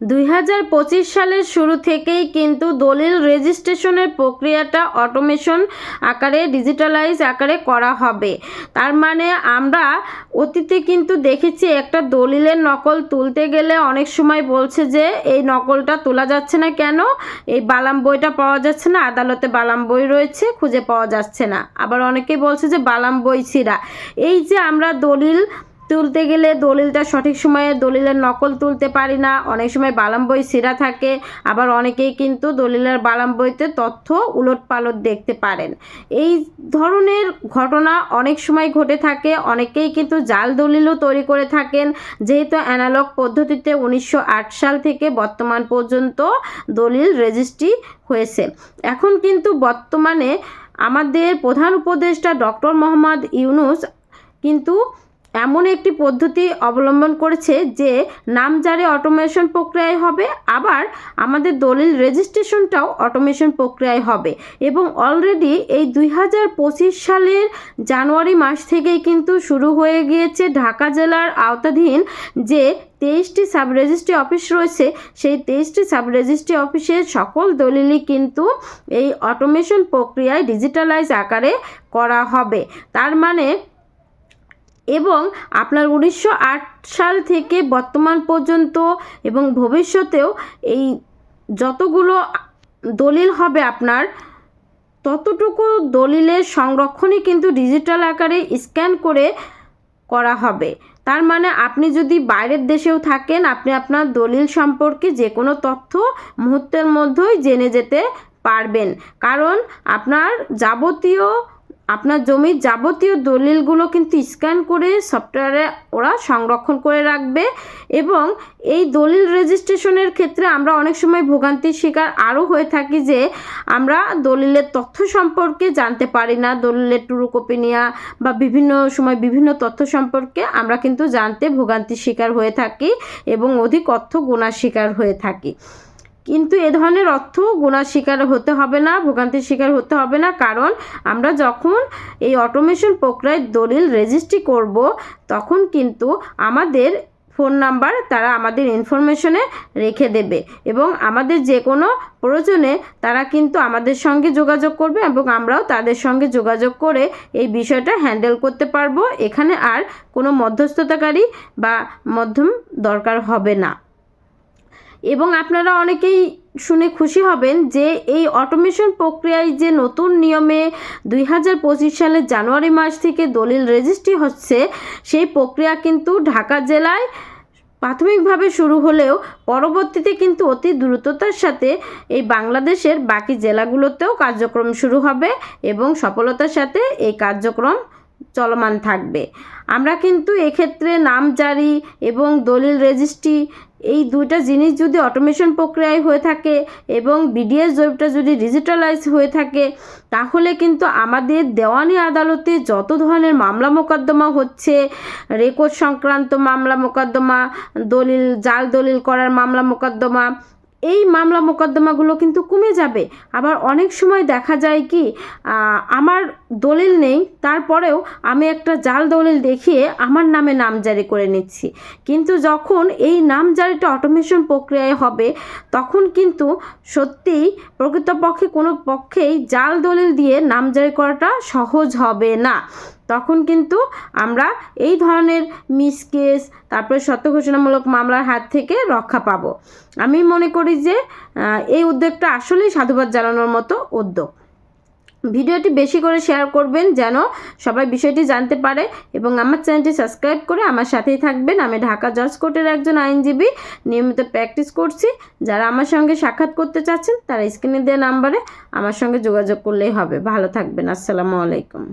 দুই হাজার পঁচিশ সালের শুরু থেকেই কিন্তু দলিল রেজিস্ট্রেশনের প্রক্রিয়াটা অটোমেশন আকারে, ডিজিটালাইজ আকারে করা হবে। তার মানে আমরা অতীতে কিন্তু দেখেছি একটা দলিলের নকল তুলতে গেলে অনেক সময় বলছে যে, এই নকলটা তোলা যাচ্ছে না কেন? এই বালাম বইটা পাওয়া যাচ্ছে না, আদালতে বালাম বই রয়েছে, খুঁজে পাওয়া যাচ্ছে না। আবার অনেকেই বলছে যে, বালাম বই ছিঁড়া। এই যে আমরা দলিল তুলতে গেলে দলিলটা সঠিক সময়ে দলিলের নকল তুলতে পারি না। অনেক সময় বালাম বই ছেঁড়া থাকে, আবার অনেকেই কিন্তু দলিলের বালাম বইতে তথ্য উলট পালট দেখতে পারেন। এই ধরনের ঘটনা অনেক সময় ঘটে থাকে, অনেকেই কিন্তু জাল দলিলও তৈরি করে থাকেন। যেহেতু অ্যানালগ পদ্ধতিতে উনিশশো আট সাল থেকে বর্তমান পর্যন্ত দলিল রেজিস্ট্রি হয়েছে। এখন কিন্তু বর্তমানে আমাদের প্রধান উপদেষ্টা ডক্টর মোহাম্মদ ইউনুস কিন্তু এমন একটি পদ্ধতি অবলম্বন করেছে যে নামজারি অটোমেশন প্রক্রিয়ায় হবে, আবার আমাদের দলিল রেজিস্ট্রেশনটাও অটোমেশন প্রক্রিয়ায় হবে। এবং অলরেডি এই দুই হাজার পঁচিশ সালের জানুয়ারি মাস থেকেই কিন্তু শুরু হয়ে গিয়েছে ঢাকা জেলার আওতাধীন যে তেইশটি সাব রেজিস্ট্রি অফিস রয়েছে, সেই তেইশটি সাব রেজিস্ট্রি অফিসের সকল দলিলই কিন্তু এই অটোমেশন প্রক্রিয়ায় ডিজিটালাইজ আকারে করা হবে। তার মানে এবং আপনার উনিশশো আট সাল থেকে বর্তমান পর্যন্ত এবং ভবিষ্যতেও এই যতগুলো দলিল হবে আপনার, ততটুকু দলিলের সংরক্ষণই কিন্তু ডিজিটাল আকারে স্ক্যান করে করা হবে। তার মানে আপনি যদি বাইরের দেশেও থাকেন, আপনি আপনার দলিল সম্পর্কে যে কোনো তথ্য মুহূর্তের মধ্যেই জেনে যেতে পারবেন। কারণ আপনার যাবতীয় আপনার জমির যাবতীয় দলিলগুলো কিন্তু স্ক্যান করে সফটওয়্যারে ওরা সংরক্ষণ করে রাখবে এবং এই দলিল রেজিস্ট্রেশনের ক্ষেত্রে আমরা অনেক সময় ভোগান্তির শিকার আরও হয়ে থাকি যে আমরা দলিলের তথ্য সম্পর্কে জানতে পারি না, দলিলের টুরুকপি নেওয়া বা বিভিন্ন সময় বিভিন্ন তথ্য সম্পর্কে আমরা কিন্তু জানতে ভোগান্তির শিকার হয়ে থাকি এবং অধিক অর্থ গোনার শিকার হয়ে থাকি। কিন্তু এ ধরনের অর্থ গোনার শিকার হতে হবে না, ভোগান্তির শিকার হতে হবে না। কারণ আমরা যখন এই অটোমেশন প্রক্রিয়ায় দলিল রেজিস্ট্রি করব, তখন কিন্তু আমাদের ফোন নাম্বার তারা আমাদের ইনফরমেশনে রেখে দেবে এবং আমাদের যে কোনো প্রয়োজনে তারা কিন্তু আমাদের সঙ্গে যোগাযোগ করবে এবং আমরাও তাদের সঙ্গে যোগাযোগ করে এই বিষয়টা হ্যান্ডেল করতে পারব। এখানে আর কোনো মধ্যস্থতাকারী বা মধ্যম দরকার হবে না। এবং আপনারা অনেকেই শুনে খুশি হবেন যে এই অটোমেশন প্রক্রিয়ায় যে নতুন নিয়মে দুই হাজার পঁচিশ সালের জানুয়ারি মাস থেকে দলিল রেজিস্ট্রি হচ্ছে, সেই প্রক্রিয়া কিন্তু ঢাকা জেলায় প্রাথমিকভাবে শুরু হলেও পরবর্তীতে কিন্তু অতি দ্রুততার সাথে এই বাংলাদেশের বাকি জেলাগুলোতেও কার্যক্রম শুরু হবে এবং সফলতার সাথে এই কার্যক্রম চলমান থাকবে। আমরা কিন্তু এক্ষেত্রে নাম জারি এবং দলিল রেজিস্ট্রি এই দুইটা জিনিস যদি অটোমেশন প্রক্রিয়ায় হয়ে থাকে এবং বিডিএস জরিপটা যদি ডিজিটালাইজ হয়ে থাকে, তাহলে কিন্তু আমাদের দেওয়ানি আদালতে যত ধরনের মামলা মোকদ্দমা হচ্ছে, রেকর্ড সংক্রান্ত মামলা মোকদ্দমা, দলিল, জাল দলিল করার মামলা মোকদ্দমা এই মামলা মোকদ্দমাগুলো কিন্তু কমে যাবে। আবার অনেক সময় দেখা যায় কি আমার দলিল নেই, তারপরেও আমি একটা জাল দলিল দেখিয়ে আমার নামে নামজারি করে নিচ্ছি। কিন্তু যখন এই নামজারিটা অটোমেশন প্রক্রিয়ায় হবে, তখন কিন্তু সত্যিই প্রকৃতপক্ষে কোনো পক্ষেই জাল দলিল দিয়ে নামজারি করাটা সহজ হবে না। তখন কিন্তু আমরা এই ধরনের মিসকেস তারপরে সত্য ঘোষণামূলক মামলার হাত থেকে রক্ষা পাব। আমি মনে করি যে এই উদ্যোগটা আসলেই সাধুবাদ জানানোর মতো উদ্যোগ। ভিডিওটি বেশি করে শেয়ার করবেন যেন সবাই বিষয়টি জানতে পারে এবং আমার চ্যানেলটি সাবস্ক্রাইব করে আমার সাথেই থাকবেন। আমি ঢাকা জজ কোর্টের একজন আইনজীবী, নিয়মিত প্র্যাকটিস করছি। যারা আমার সঙ্গে সাক্ষাৎ করতে চাচ্ছেন, তারা স্ক্রিনে দেওয়া নাম্বারে আমার সঙ্গে যোগাযোগ করলেই হবে। ভালো থাকবেন। আসসালামু আলাইকুম।